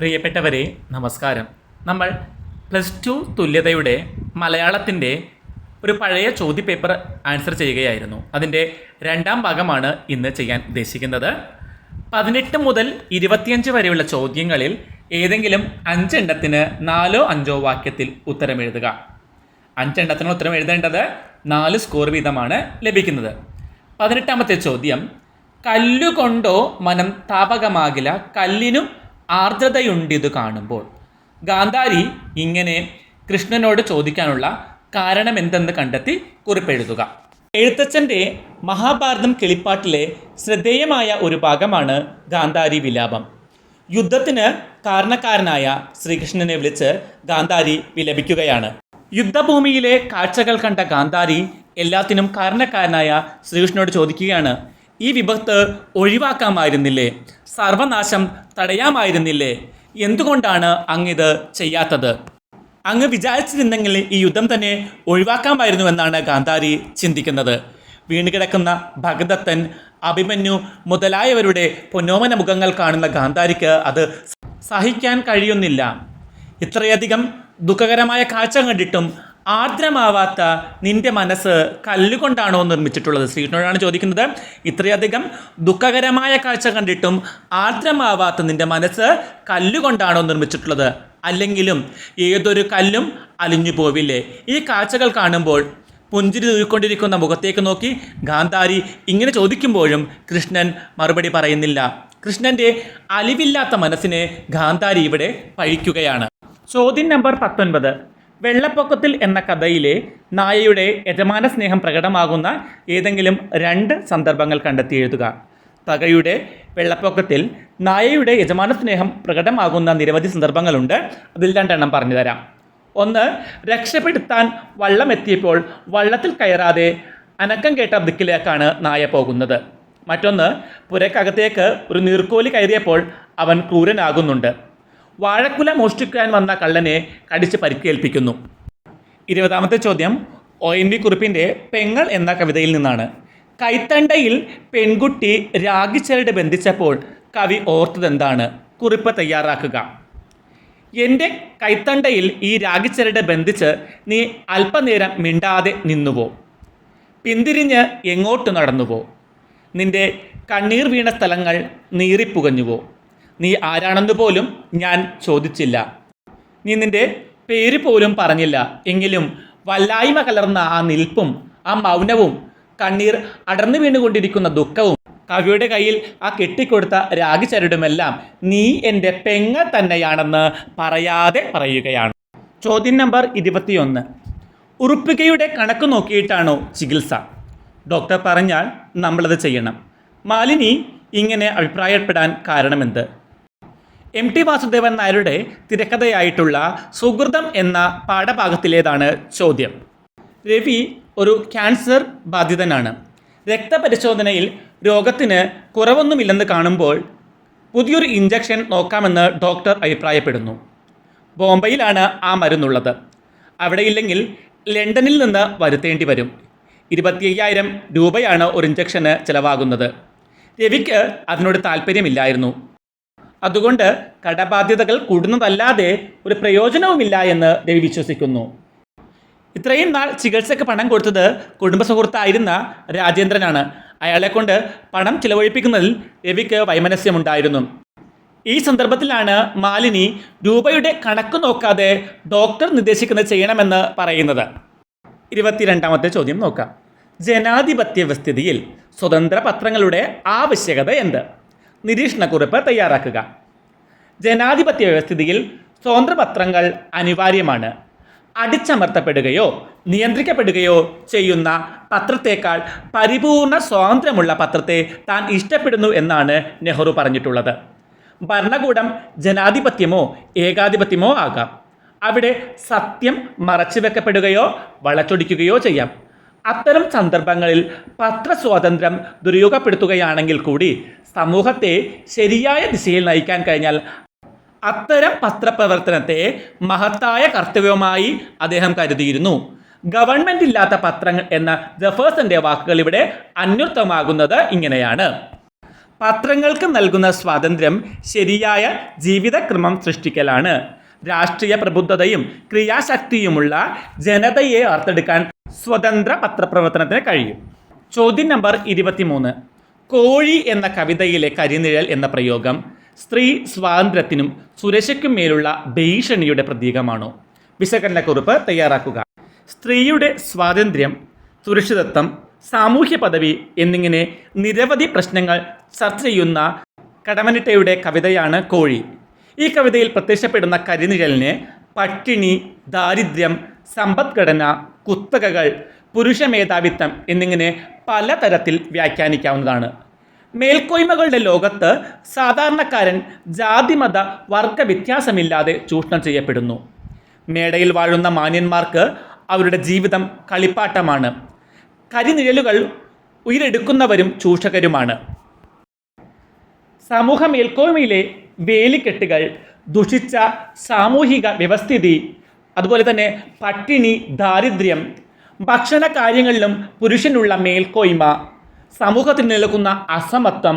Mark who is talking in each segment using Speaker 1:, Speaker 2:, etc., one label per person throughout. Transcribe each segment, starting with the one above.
Speaker 1: പ്രിയപ്പെട്ടവരെ നമസ്കാരം. നമ്മൾ പ്ലസ് ടു തുല്യതയുടെ മലയാളത്തിന്റെ ഒരു പഴയ ചോദ്യപേപ്പർ ആൻസർ ചെയ്യുകയായിരുന്നു. അതിന്റെ രണ്ടാം ഭാഗമാണ് ഇന്ന് ചെയ്യാൻ ഉദ്ദേശിക്കുന്നത്. പതിനെട്ട് മുതൽ ഇരുപത്തിയഞ്ച് വരെയുള്ള ചോദ്യങ്ങളിൽ ഏതെങ്കിലും അഞ്ചെണ്ണത്തിന് നാലോ അഞ്ചോ വാക്യത്തിൽ ഉത്തരം എഴുതുക. അഞ്ചെണ്ണത്തിന് ഉത്തരം എഴുതേണ്ടത് നാല് സ്കോർ വീതമാണ് ലഭിക്കുന്നത്. പതിനെട്ടാമത്തെ ചോദ്യം കല്ലുകൊണ്ടോ മനം താപകമാകില്ല കല്ലിനും ആർദ്രതയുണ്ടിത് കാണുമ്പോൾ. ഗാന്ധാരി ഇങ്ങനെ കൃഷ്ണനോട് ചോദിക്കാനുള്ള കാരണം എന്തെന്ന് കണ്ടെത്തി കുറിപ്പെഴുതുക എഴുത്തച്ഛന്റെ മഹാഭാരതം കിളിപ്പാട്ടിലെ ശ്രദ്ധേയമായ ഒരു ഭാഗമാണ് ഗാന്ധാരി വിലാപം. യുദ്ധത്തിന് കാരണക്കാരനായ ശ്രീകൃഷ്ണനെ വിളിച്ച് ഗാന്ധാരി വിലപിക്കുകയാണ്. യുദ്ധഭൂമിയിലെ കാഴ്ചകൾ കണ്ട ഗാന്ധാരി എല്ലാത്തിനും കാരണക്കാരനായ ശ്രീകൃഷ്ണനോട് ചോദിക്കുകയാണ്. ഈ വിപത്ത് ഒഴിവാക്കാമായിരുന്നില്ലേ? സർവനാശം തടയാമായിരുന്നില്ലേ? എന്തുകൊണ്ടാണ് അങ്ങിത് ചെയ്യാത്തത്? അങ്ങ് വിചാരിച്ചിരുന്നെങ്കിൽ ഈ യുദ്ധം തന്നെ ഒഴിവാക്കാമായിരുന്നു എന്നാണ് ഗാന്ധാരി ചിന്തിക്കുന്നത്. വീണുകിടക്കുന്ന ഭഗദത്തൻ അഭിമന്യു മുതലായവരുടെ പൊന്നോമന മുഖങ്ങൾ കാണുന്ന ഗാന്ധാരിക്ക് അത് സഹിക്കാൻ കഴിയുന്നില്ല. ഇത്രയധികം ദുഃഖകരമായ കാഴ്ച കണ്ടിട്ടും ആർദ്രമാവാത്ത നിന്റെ മനസ്സ് കല്ലുകൊണ്ടാണോ നിർമ്മിച്ചിട്ടുള്ളത്? ശ്രീകൃഷ്ണനോടാണ് ചോദിക്കുന്നത്. ഇത്രയധികം ദുഃഖകരമായ കാഴ്ച കണ്ടിട്ടും ആർദ്രമാവാത്ത നിന്റെ മനസ്സ് കല്ലുകൊണ്ടാണോ നിർമ്മിച്ചിട്ടുള്ളത്? അല്ലെങ്കിലും ഏതൊരു കല്ലും അലിഞ്ഞു പോവില്ലേ? ഈ കാഴ്ചകൾ കാണുമ്പോൾ പുഞ്ചിരി തൂക്കൊണ്ടിരിക്കുന്ന മുഖത്തേക്ക് നോക്കി ഗാന്ധാരി ഇങ്ങനെ ചോദിക്കുമ്പോഴും കൃഷ്ണൻ മറുപടി പറയുന്നില്ല. കൃഷ്ണന്റെ അലിവില്ലാത്ത മനസ്സിനെ ഗാന്ധാരി ഇവിടെ പഴിക്കുകയാണ്. ചോദ്യം നമ്പർ പത്തൊൻപത്. വെള്ളപ്പൊക്കത്തിൽ എന്ന കഥയിലെ നായയുടെ യജമാന സ്നേഹം പ്രകടമാകുന്ന ഏതെങ്കിലും രണ്ട് സന്ദർഭങ്ങൾ കണ്ടെത്തി എഴുതുക. തകയുടെ വെള്ളപ്പൊക്കത്തിൽ നായയുടെ യജമാന സ്നേഹം പ്രകടമാകുന്ന നിരവധി സന്ദർഭങ്ങളുണ്ട്. അതിൽ രണ്ടെണ്ണം പറഞ്ഞു തരാം. ഒന്ന് രക്ഷപ്പെടുത്താൻ വള്ളമെത്തിയപ്പോൾ വള്ളത്തിൽ കയറാതെ അനക്കം കേട്ട ദിക്കിലേക്കാണ് നായ പോകുന്നത്. മറ്റൊന്ന് പുരക്കകത്തേക്ക് ഒരു നീർക്കോലി കയറിയപ്പോൾ അവൻ ക്രൂരനാകുന്നുണ്ട്. വാഴക്കുല മോഷ്ടിക്കാൻ വന്ന കള്ളനെ കടിച്ച് പരിക്കേൽപ്പിക്കുന്നു. ഇരുപതാമത്തെ ചോദ്യം. ഒ എൻ വി കുറിപ്പിന്റെ പെങ്ങൾ എന്ന കവിതയിൽ നിന്നാണ്. കൈത്തണ്ടയിൽ പെൺകുട്ടി രാഗിച്ചരട് ബന്ധിച്ചപ്പോൾ കവി ഓർത്തതെന്താണ്? കുറിപ്പ് തയ്യാറാക്കുക. എന്റെ കൈത്തണ്ടയിൽ ഈ രാഗിച്ചരട് ബന്ധിച്ച് നീ അല്പനേരം മിണ്ടാതെ നിന്നുവോ? പിന്തിരിഞ്ഞ് എങ്ങോട്ട് നടന്നുവോ? നിന്റെ കണ്ണീർ വീണ സ്ഥലങ്ങൾ നീറിപ്പുകഞ്ഞുവോ? നീ ആരാണെന്ന് പോലും ഞാൻ ചോദിച്ചില്ല. നീ നിന്റെ പേര് പോലും പറഞ്ഞില്ല. എങ്കിലും വല്ലായ്മ കലർന്ന ആ നിൽപ്പും ആ മൗനവും കണ്ണീർ അടർന്നു വീണുകൊണ്ടിരിക്കുന്ന ദുഃഖവും കവിയുടെ കയ്യിൽ ആ കെട്ടിക്കൊടുത്ത രാഗിച്ചരടുമെല്ലാം നീ എന്റെ പെങ്ങ തന്നെയാണെന്ന് പറയാതെ പറയുകയാണ്. ചോദ്യം നമ്പർ ഇരുപത്തിയൊന്ന്. ഉറുപ്പികയുടെ കണക്ക് നോക്കിയിട്ടാണോ ചികിത്സ? ഡോക്ടർ പറഞ്ഞാൽ നമ്മളത് ചെയ്യണം. മാലിനി ഇങ്ങനെ അഭിപ്രായപ്പെടാൻ കാരണമെന്ത്? എം ടി വാസുദേവൻ നായരുടെ തിരക്കഥയായിട്ടുള്ള സുഹൃതം എന്ന പാഠഭാഗത്തിലേതാണ് ചോദ്യം. രവി ഒരു ക്യാൻസർ ബാധിതനാണ്. രക്തപരിശോധനയിൽ രോഗത്തിന് കുറവൊന്നുമില്ലെന്ന് കാണുമ്പോൾ പുതിയൊരു ഇഞ്ചക്ഷൻ നോക്കാമെന്ന് ഡോക്ടർ അഭിപ്രായപ്പെടുന്നു. ബോംബെയിലാണ് ആ മരുന്നുള്ളത്. അവിടെയില്ലെങ്കിൽ ലണ്ടനിൽ നിന്ന് വരുത്തേണ്ടി വരും. ഇരുപത്തി അയ്യായിരം രൂപയാണ് ഒരു ഇഞ്ചക്ഷന് ചിലവാകുന്നത്. രവിക്ക് അതിനോട് താല്പര്യമില്ലായിരുന്നു. അതുകൊണ്ട് കടബാധ്യതകൾ കൂടുന്നതല്ലാതെ ഒരു പ്രയോജനവുമില്ല എന്ന് രവി വിശ്വസിക്കുന്നു. ഇത്രയും നാൾ ചികിത്സയ്ക്ക് പണം കൊടുത്തത് കുടുംബ സുഹൃത്തായിരുന്ന രാജേന്ദ്രനാണ്. അയാളെ കൊണ്ട് പണം ചിലവഴിപ്പിക്കുന്നതിൽ രവിക്ക് വൈമനസ്യമുണ്ടായിരുന്നു. ഈ സന്ദർഭത്തിലാണ് മാലിനി രൂപയുടെ കണക്ക് നോക്കാതെ ഡോക്ടർ നിർദ്ദേശിക്കുന്നത് ചെയ്യണമെന്ന് പറയുന്നത്. ഇരുപത്തിരണ്ടാമത്തെ ചോദ്യം നോക്കാം. ജനാധിപത്യ വ്യവസ്ഥിതിയിൽ സ്വതന്ത്ര പത്രങ്ങളുടെ ആവശ്യകത എന്ത്? നിരീക്ഷണക്കുറിപ്പ് തയ്യാറാക്കുക. ജനാധിപത്യ വ്യവസ്ഥിതിയിൽ സ്വതന്ത്രപത്രങ്ങൾ അനിവാര്യമാണ്. അടിച്ചമർത്തപ്പെടുകയോ നിയന്ത്രിക്കപ്പെടുകയോ ചെയ്യുന്ന പത്രത്തേക്കാൾ പരിപൂർണ സ്വാതന്ത്ര്യമുള്ള പത്രത്തെ താൻ ഇഷ്ടപ്പെടുന്നു എന്നാണ് നെഹ്റു പറഞ്ഞിട്ടുള്ളത്. ഭരണകൂടം ജനാധിപത്യമോ ഏകാധിപത്യമോ ആകാം. അവിടെ സത്യം മറച്ചുവെക്കപ്പെടുകയോ വളച്ചൊടിക്കുകയോ ചെയ്യാം. അത്തരം സന്ദർഭങ്ങളിൽ പത്രസ്വാതന്ത്ര്യം ദുരുപയോഗപ്പെടുത്തുകയാണെങ്കിൽ കൂടി സമൂഹത്തെ ശരിയായ ദിശയിൽ നയിക്കാൻ കഴിഞ്ഞാൽ അത്തരം പത്രപ്രവർത്തനത്തെ മഹത്തായ കർത്തവ്യവുമായി അദ്ദേഹം കരുതിയിരുന്നു. ഗവൺമെന്റ് ഇല്ലാത്ത പത്രങ്ങൾ എന്ന ജഫേഴ്സന്റെ വാക്കുകൾ ഇവിടെ അന്വർത്ഥമാകുന്നത് ഇങ്ങനെയാണ്. പത്രങ്ങൾക്ക് നൽകുന്ന സ്വാതന്ത്ര്യം ശരിയായ ജീവിതക്രമം സൃഷ്ടിക്കലാണ്. രാഷ്ട്രീയ പ്രബുദ്ധതയും ക്രിയാശക്തിയുമുള്ള ജനതയെ വാർത്തെടുക്കാൻ സ്വതന്ത്ര പത്രപ്രവർത്തനത്തിന് കഴിയും. ചോദ്യം നമ്പർ ഇരുപത്തിമൂന്ന്. കോഴി എന്ന കവിതയിലെ കരിനിഴൽ എന്ന പ്രയോഗം സ്ത്രീ സ്വാതന്ത്ര്യത്തിനും സുരക്ഷയ്ക്കും മേലുള്ള ഭീഷണിയുടെ പ്രതീകമാണോ? വിശകലനക്കുറിപ്പ് തയ്യാറാക്കുക. സ്ത്രീയുടെ സ്വാതന്ത്ര്യം സുരക്ഷിതത്വം സാമൂഹ്യ പദവി എന്നിങ്ങനെ നിരവധി പ്രശ്നങ്ങൾ ചർച്ച ചെയ്യുന്ന കടമനിട്ടയുടെ കവിതയാണ് കോഴി. ഈ കവിതയിൽ പ്രത്യക്ഷപ്പെടുന്ന കരിനിഴലിനെ പട്ടിണി ദാരിദ്ര്യം സമ്പദ്ഘടന കുത്തകകൾ പുരുഷ മേധാവിത്വം എന്നിങ്ങനെ പലതരത്തിൽ വ്യാഖ്യാനിക്കാവുന്നതാണ്. മേൽക്കോയ്മകളുടെ ലോകത്ത് സാധാരണക്കാരൻ ജാതിമത വർഗ വ്യത്യാസമില്ലാതെ ചൂഷണം ചെയ്യപ്പെടുന്നു. മേടയിൽ വാഴുന്ന മാന്യന്മാർക്ക് അവരുടെ ജീവിതം കളിപ്പാട്ടമാണ്. കരിനിഴലുകൾ ഉയരെടുക്കുന്നവരും ചൂഷകരുമാണ്. സമൂഹ മേൽക്കോയ്മയിലെ വേലിക്കെട്ടുകൾ ദുഷിച്ച സാമൂഹിക വ്യവസ്ഥിതി അതുപോലെ തന്നെ പട്ടിണി ദാരിദ്ര്യം ഭക്ഷണ കാര്യങ്ങളിലും പുരുഷനുള്ള മേൽക്കോയ്മ സമൂഹത്തിൽ നിലനിൽക്കുന്ന അസമത്വം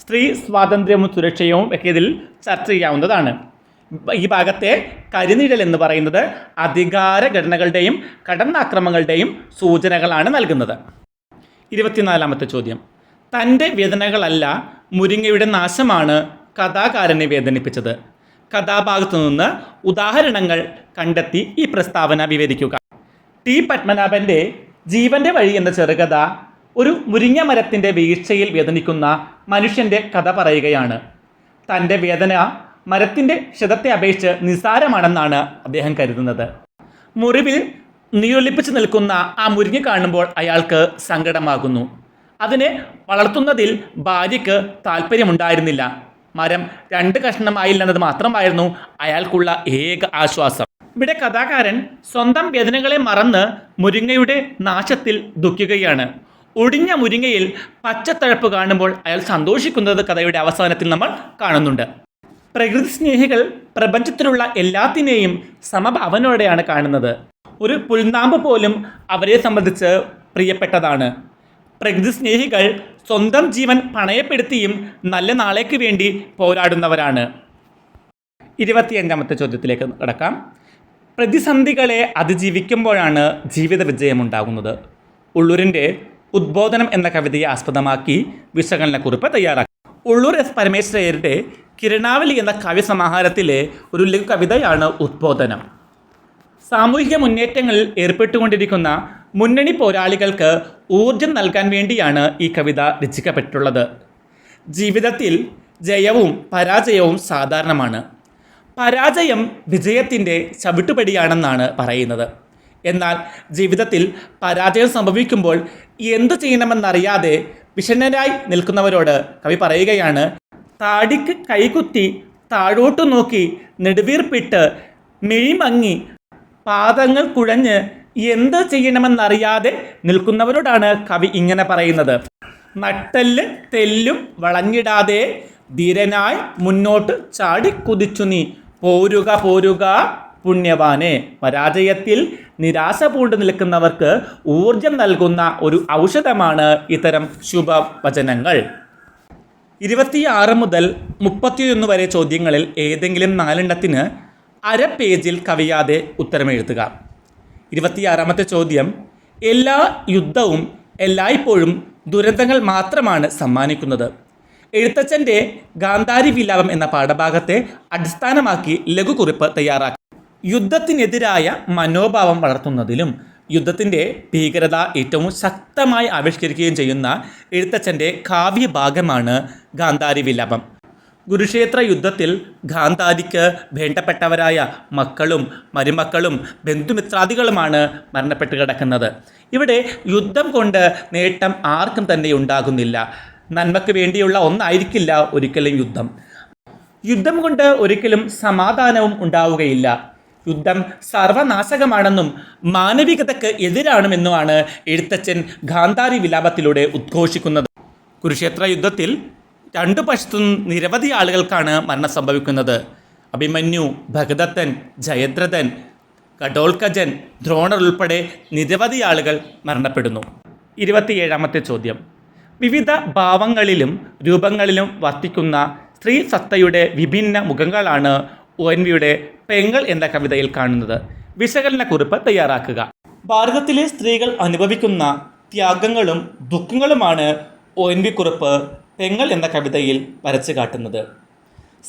Speaker 1: സ്ത്രീ സ്വാതന്ത്ര്യവും സുരക്ഷയും ഒക്കെ ഇതിൽ ചർച്ച ചെയ്യാവുന്നതാണ്. ഈ ഭാഗത്തെ കരിനിഴൽ എന്ന് പറയുന്നത് അധികാര ഘടനകളുടെയും കടന്നാക്രമങ്ങളുടെയും സൂചനകളാണ് നൽകുന്നത്. ഇരുപത്തിനാലാമത്തെ ചോദ്യം. തന്റെ വേദനകളല്ല മുരിങ്ങയുടെ നാശമാണ് കഥാകാരനെ വേദനിപ്പിച്ചത്. കഥാഭാഗത്തു നിന്ന് ഉദാഹരണങ്ങൾ കണ്ടെത്തി ഈ പ്രസ്താവന വിവരിക്കുക. ടി പത്മനാഭന്റെ ജീവന്റെ വഴി എന്ന ചെറുകഥ ഒരു മുരിങ്ങ മരത്തിന്റെ വീഴ്ചയിൽ വേദനിക്കുന്ന മനുഷ്യന്റെ കഥ പറയുകയാണ്. തന്റെ വേദന മരത്തിന്റെ ക്ഷതത്തെ അപേക്ഷിച്ച് നിസാരമാണെന്നാണ് അദ്ദേഹം കരുതുന്നത്. മുറിവിൽ നീയൊലിപ്പിച്ച് നിൽക്കുന്ന ആ മുരിങ്ങ കാണുമ്പോൾ അയാൾക്ക് സങ്കടമാകുന്നു. അതിനെ വളർത്തുന്നതിൽ ഭാര്യയ്ക്ക് താല്പര്യമുണ്ടായിരുന്നില്ല മരം രണ്ട് കഷ്ണമായില്ലെന്നത് മാത്രമായിരുന്നു അയാൾക്കുള്ള ഏക ആശ്വാസം. ഇവിടെ കഥാകാരൻ സ്വന്തം വേദനകളെ മറന്ന് മുരിങ്ങയുടെ നാശത്തിൽ ദുഃഖിക്കുകയാണ്. ഒടിഞ്ഞ മുരിങ്ങയിൽ പച്ചത്തഴപ്പ് കാണുമ്പോൾ അയാൾ സന്തോഷിക്കുന്നത് കഥയുടെ അവസാനത്തിൽ നമ്മൾ കാണുന്നുണ്ട്. പ്രകൃതി സ്നേഹികൾ പ്രപഞ്ചത്തിലുള്ള എല്ലാത്തിനെയും സമഭാവനയോടെയാണ് കാണുന്നത്. ഒരു പുൽനാമ്പ് പോലും അവരെ സംബന്ധിച്ച് പ്രിയപ്പെട്ടതാണ്. പ്രകൃതി സ്നേഹികൾ സ്വന്തം ജീവൻ പണയപ്പെടുത്തിയും നല്ല നാളേക്ക് വേണ്ടി പോരാടുന്നവരാണ്. ഇരുപത്തിയഞ്ചാമത്തെ ചോദ്യത്തിലേക്ക് കടക്കാം. പ്രതിസന്ധികളെ അതിജീവിക്കുമ്പോഴാണ് ജീവിത വിജയമുണ്ടാകുന്നത് ഉള്ളൂരിന്റെ ഉദ്ബോധനം എന്ന കവിതയെ ആസ്പദമാക്കി വിശകലനക്കുറിപ്പ് തയ്യാറാക്കി. ഉള്ളൂർ എസ് പരമേശ്വരയരുടെ കിരണാവലി എന്ന കാവ്യസമാഹാരത്തിലെ ഒരു ലഘു കവിതയാണ് ഉദ്ബോധനം. സാമൂഹിക മുന്നേറ്റങ്ങളിൽ ഏർപ്പെട്ടുകൊണ്ടിരിക്കുന്ന മുന്നണി പോരാളികൾക്ക് ഊർജം നൽകാൻ വേണ്ടിയാണ് ഈ കവിത രചിക്കപ്പെട്ടുള്ളത്. ജീവിതത്തിൽ ജയവും പരാജയവും സാധാരണമാണ്. പരാജയം വിജയത്തിന്റെ ചവിട്ടുപടിയാണെന്നാണ് പറയുന്നത്. എന്നാൽ ജീവിതത്തിൽ പരാജയം സംഭവിക്കുമ്പോൾ എന്തു ചെയ്യണമെന്നറിയാതെ വിഷണ്ണരായി നിൽക്കുന്നവരോട് കവി പറയുകയാണ് താടിക്ക് കൈകുത്തി താഴോട്ടു നോക്കി നെടുവീർപ്പിട്ട് മിഴിമങ്ങി പാദങ്ങൾ കുഴഞ്ഞ് എന്ത് ചെയ്യണമെന്നറിയാതെ നിൽക്കുന്നവരോടാണ് കവി ഇങ്ങനെ പറയുന്നത്. നട്ടൽ തെല്ലും വളഞ്ഞിടാതെ ധീരനായി മുന്നോട്ട് ചാടിക്കുതിച്ചു നീ. പോരുക പോരുക പുണ്യവാനെ. പരാജയത്തിൽ നിരാശ പൂണ്ടു നിൽക്കുന്നവർക്ക് ഊർജം നൽകുന്ന ഒരു ഔഷധമാണ് ഇത്തരം ശുഭവചനങ്ങൾ. ഇരുപത്തിയാറ് മുതൽ മുപ്പത്തിയൊന്ന് വരെ ചോദ്യങ്ങളിൽ ഏതെങ്കിലും നാലെണ്ണത്തിന് അര പേജിൽ കവിയാതെ ഉത്തരമെഴുതുക ഇരുപത്തിയാറാമത്തെ ചോദ്യം എല്ലാ യുദ്ധവും എല്ലായ്പ്പോഴും ദുരന്തങ്ങൾ മാത്രമാണ് സമ്മാനിക്കുന്നത്. എഴുത്തച്ഛന്റെ ഗാന്ധാരി വിലാപം എന്ന പാഠഭാഗത്തെ അടിസ്ഥാനമാക്കി ലഘുകുറിപ്പ് തയ്യാറാക്കി. യുദ്ധത്തിനെതിരായ മനോഭാവം വളർത്തുന്നതിലും യുദ്ധത്തിന്റെ ഭീകരത ഏറ്റവും ശക്തമായി ആവിഷ്കരിക്കുകയും ചെയ്യുന്ന എഴുത്തച്ഛന്റെ കാവ്യഭാഗമാണ് ഗാന്ധാരി വിലാപം. കുരുക്ഷേത്ര യുദ്ധത്തിൽ ഗാന്ധാരിക്ക് വേണ്ടപ്പെട്ടവരായ മക്കളും മരുമക്കളും ബന്ധുമിത്രാദികളുമാണ് മരണപ്പെട്ട് കിടക്കുന്നത്. ഇവിടെ യുദ്ധം കൊണ്ട് നേട്ടം ആർക്കും തന്നെ ഉണ്ടാകുന്നില്ല. നന്മയ്ക്ക് വേണ്ടിയുള്ള ഒന്നായിരിക്കില്ല ഒരിക്കലും യുദ്ധം. യുദ്ധം കൊണ്ട് ഒരിക്കലും സമാധാനവും ഉണ്ടാവുകയില്ല. യുദ്ധം സർവനാശകമാണെന്നും മാനവികതയ്ക്ക് എതിരാണെന്നുമാണ് എഴുത്തച്ഛൻ ഗാന്ധാരി വിലാപത്തിലൂടെ ഉദ്ഘോഷിക്കുന്നത്. കുരുക്ഷേത്ര യുദ്ധത്തിൽ രണ്ടു പക്ഷത്തും നിരവധി ആളുകൾക്കാണ് മരണം സംഭവിക്കുന്നത്. അഭിമന്യു ഭഗദത്തൻ ജയദ്രഥൻ കടോൾകജൻ ദ്രോണർ ഉൾപ്പെടെ നിരവധി ആളുകൾ മരണപ്പെടുന്നു. ഇരുപത്തിയേഴാമത്തെ ചോദ്യം. വിവിധ ഭാവങ്ങളിലും രൂപങ്ങളിലും വർത്തിക്കുന്ന സ്ത്രീ സത്തയുടെ വിഭിന്ന മുഖങ്ങളാണ് ഒ എൻ വിയുടെ പെങ്ങൾ എന്ന കവിതയിൽ കാണുന്നത്. വിശകലന കുറിപ്പ് തയ്യാറാക്കുക. ഭാരതത്തിലെ സ്ത്രീകൾ അനുഭവിക്കുന്ന ത്യാഗങ്ങളും ദുഃഖങ്ങളുമാണ് ഒ എൻ വി കുറിപ്പ് പെങ്ങൾ എന്ന കവിതയിൽ വരച്ചു കാട്ടുന്നത്.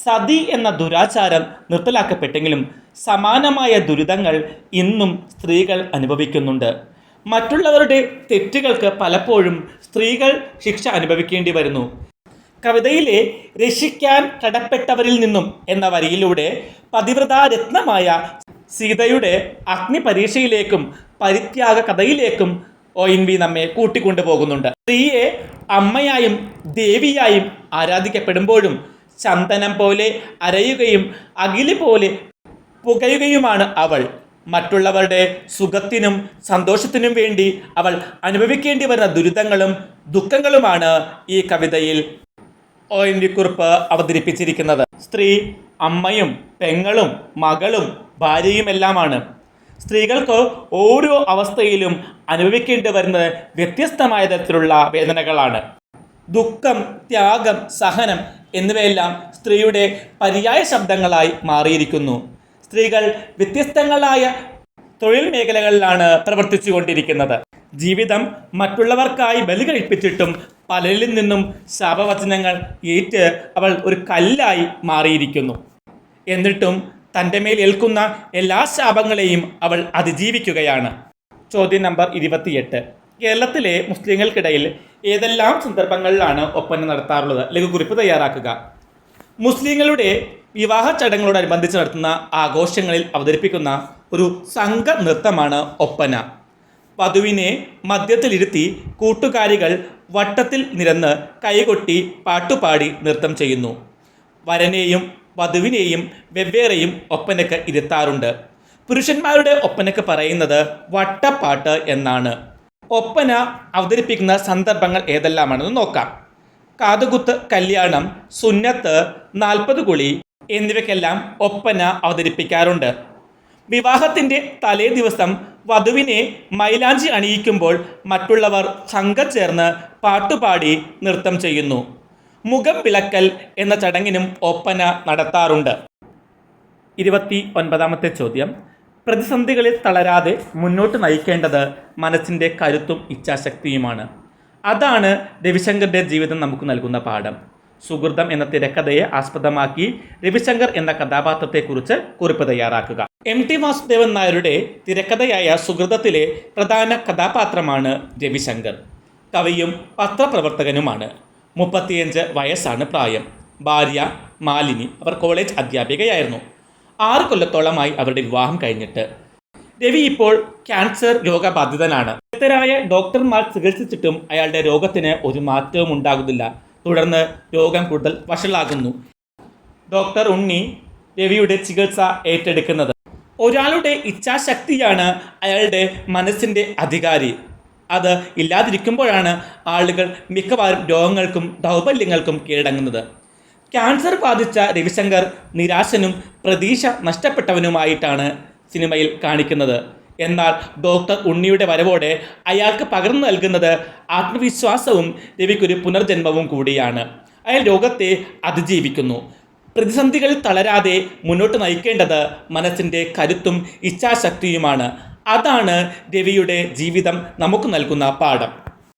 Speaker 1: സതി എന്ന ദുരാചാരം നിർത്തലാക്കപ്പെട്ടെങ്കിലും സമാനമായ ദുരിതങ്ങൾ ഇന്നും സ്ത്രീകൾ അനുഭവിക്കുന്നുണ്ട്. മറ്റുള്ളവരുടെ തെറ്റുകൾക്ക് പലപ്പോഴും സ്ത്രീകൾ ശിക്ഷ അനുഭവിക്കേണ്ടി വരുന്നു. കവിതയിലെ രക്ഷിക്കാൻ കടപ്പെട്ടവരിൽ നിന്നും എന്ന വരിയിലൂടെ പതിവ്രതാ രത്നമായ സീതയുടെ അഗ്നിപരീക്ഷയിലേക്കും പരിത്യാഗ കഥയിലേക്കും ഒ എൻ വി നമ്മെ കൂട്ടിക്കൊണ്ടുപോകുന്നുണ്ട് സ്ത്രീയെ അമ്മയായും ദേവിയായും ആരാധിക്കപ്പെടുമ്പോഴും ചന്ദനം പോലെ അരയുകയും അഖിലി പോലെ പുകയുകയുമാണ് അവൾ. മറ്റുള്ളവരുടെ സുഖത്തിനും സന്തോഷത്തിനും വേണ്ടി അവൾ അനുഭവിക്കേണ്ടി വരുന്ന ദുരിതങ്ങളും ദുഃഖങ്ങളുമാണ് ഈ കവിതയിൽ ഒ എൻ വി കുറിപ്പ് അവതരിപ്പിച്ചിരിക്കുന്നത്. സ്ത്രീ അമ്മയും പെങ്ങളും മകളും ഭാര്യയും ഭാര്യയുമെല്ലാമാണ്. സ്ത്രീകൾക്ക് ഓരോ അവസ്ഥയിലും അനുഭവിക്കേണ്ടി വരുന്നത് വ്യത്യസ്തമായ തരത്തിലുള്ള വേദനകളാണ്. ദുഃഖം ത്യാഗം സഹനം എന്നിവയെല്ലാം സ്ത്രീയുടെ പര്യായ ശബ്ദങ്ങളായി മാറിയിരിക്കുന്നു. സ്ത്രീകൾ വ്യത്യസ്തങ്ങളായ തൊഴിൽ മേഖലകളിലാണ് പ്രവർത്തിച്ചു കൊണ്ടിരിക്കുന്നത് ജീവിതം മറ്റുള്ളവർക്കായി ബലി കഴിപ്പിച്ചിട്ടും പലരിൽ നിന്നും ശാപവചനങ്ങൾ ഏറ്റ് അവൾ ഒരു കല്ലായി മാറിയിരിക്കുന്നു. എന്നിട്ടും തന്റെ മേൽ ഏൽക്കുന്ന എല്ലാ ശാപങ്ങളെയും അവൾ അതിജീവിക്കുകയാണ്. ചോദ്യം നമ്പർ ഇരുപത്തിയെട്ട്. കേരളത്തിലെ മുസ്ലിങ്ങൾക്കിടയിൽ ഏതെല്ലാം സന്ദർഭങ്ങളിലാണ് ഒപ്പന നടത്താറുള്ളത്? ലഘുകുറിപ്പ് കുറിപ്പ് തയ്യാറാക്കുക. മുസ്ലിങ്ങളുടെ വിവാഹ ചടങ്ങുകളോടനുബന്ധിച്ച് നടത്തുന്ന ആഘോഷങ്ങളിൽ അവതരിപ്പിക്കുന്ന ഒരു സംഘ നൃത്തമാണ് ഒപ്പന. വധുവിനെ മദ്യത്തിലിരുത്തി കൂട്ടുകാരികൾ വട്ടത്തിൽ നിരന്ന് കൈകൊട്ടി പാട്ടുപാടി നൃത്തം ചെയ്യുന്നു. വരനെയും വധുവിനെയും വെവ്വേറെയും ഒപ്പനക്ക് ഇരുത്താറുണ്ട്. പുരുഷന്മാരുടെ ഒപ്പനക്ക് പറയുന്നത് വട്ടപ്പാട്ട് എന്നാണ്. ഒപ്പന അവതരിപ്പിക്കുന്ന സന്ദർഭങ്ങൾ ഏതെല്ലാമാണെന്ന് നോക്കാം. കാതുകുത്ത് കല്യാണം സുന്നത്ത് നാൽപ്പത് കുളി എന്നിവയ്ക്കെല്ലാം ഒപ്പന അവതരിപ്പിക്കാറുണ്ട്. വിവാഹത്തിന്റെ തലേ ദിവസം വധുവിനെ മൈലാഞ്ചി അണിയിക്കുമ്പോൾ മറ്റുള്ളവർ സംഘം ചേർന്ന് പാട്ടുപാടി നൃത്തം ചെയ്യുന്നു. മുഖം വിളക്കൽ എന്ന ചടങ്ങിനും ഒപ്പന നടത്താറുണ്ട്. ഇരുപത്തി ഒൻപതാമത്തെ ചോദ്യം. പ്രതിസന്ധികളിൽ തളരാതെ മുന്നോട്ട് നയിക്കേണ്ടത് മനസ്സിന്റെ കരുത്തും ഇച്ഛാശക്തിയുമാണ്. അതാണ് രവിശങ്കറിന്റെ ജീവിതം നമുക്ക് നൽകുന്ന പാഠം. സുഹൃതം എന്ന തിരക്കഥയെ ആസ്പദമാക്കി രവിശങ്കർ എന്ന കഥാപാത്രത്തെക്കുറിച്ച് കുറിപ്പ് തയ്യാറാക്കുക. എം ടി വാസുദേവൻ നായരുടെ തിരക്കഥയായ സുഹൃതത്തിലെ പ്രധാന കഥാപാത്രമാണ് രവിശങ്കർ. കവിയും പത്രപ്രവർത്തകനുമാണ്. മുപ്പത്തിയഞ്ച് വയസ്സാണ് പ്രായം. ഭാര്യ മാലിനി അവർ കോളേജ് അധ്യാപികയായിരുന്നു. ആറ് കൊല്ലത്തോളമായി അവരുടെ വിവാഹം കഴിഞ്ഞിട്ട്. രവി ഇപ്പോൾ ക്യാൻസർ രോഗബാധിതനാണ്. വിദഗ്ധരായ ഡോക്ടർമാർ ചികിത്സിച്ചിട്ടും അയാളുടെ രോഗത്തിന് ഒരു മാറ്റവും ഉണ്ടാകുന്നില്ല. തുടർന്ന് രോഗം കൂടുതൽ വഷളാകുന്നു. ഡോക്ടർ ഉണ്ണി രവിയുടെ ചികിത്സ ഏറ്റെടുക്കുന്നത്. ഒരാളുടെ ഇച്ഛാശക്തിയാണ് അയാളുടെ മനസ്സിന്റെ അധികാരി. അത് ഇല്ലാതിരിക്കുമ്പോഴാണ് ആളുകൾ മിക്കവാറും രോഗങ്ങൾക്കും ദൗർബല്യങ്ങൾക്കും കീഴടങ്ങുന്നത്. ക്യാൻസർ ബാധിച്ച രവിശങ്കർ നിരാശനും പ്രതീക്ഷ നഷ്ടപ്പെട്ടവനുമായിട്ടാണ് സിനിമയിൽ കാണിക്കുന്നത്. എന്നാൽ ഡോക്ടർ ഉണ്ണിയുടെ വരവോടെ അയാൾക്ക് പകർന്നു നൽകുന്നത് ആത്മവിശ്വാസവും രവിക്കൊരു പുനർജന്മവും കൂടിയാണ്. അയാൾ രോഗത്തെ അതിജീവിക്കുന്നു. പ്രതിസന്ധികൾ തളരാതെ മുന്നോട്ട് നയിക്കേണ്ടത് മനസ്സിന്റെ കരുത്തും ഇച്ഛാശക്തിയുമാണ്. അതാണ് രവിയുടെ ജീവിതം നമുക്ക് നൽകുന്ന പാഠം.